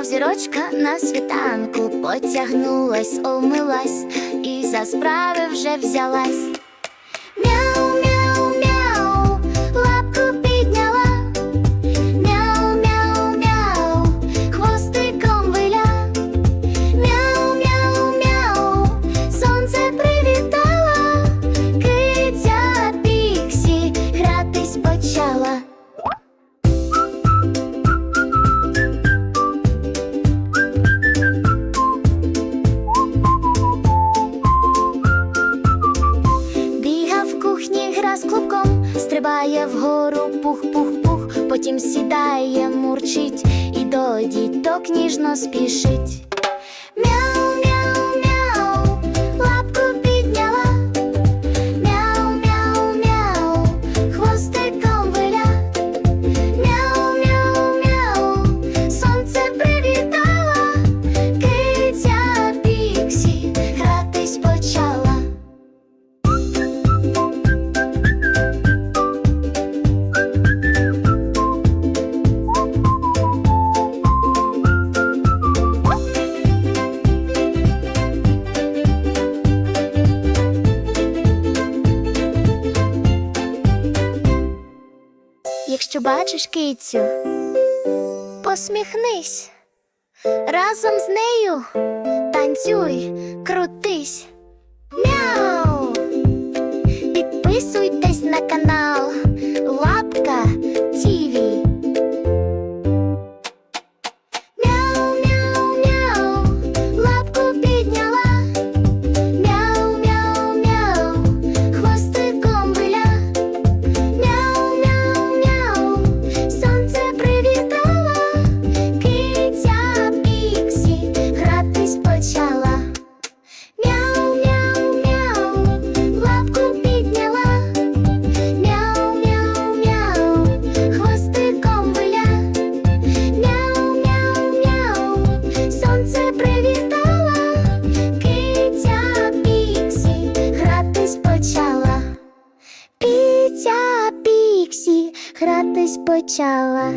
мов зірочка на світанку, потягнулась, омилась і за справи вже взялась. Стрибає вгору пух-пух-пух, потім сідає, мурчить і до діток ніжно спішить. якщо бачиш кицю, посміхнись разом з нею, танцюй, крутись. кратись почала.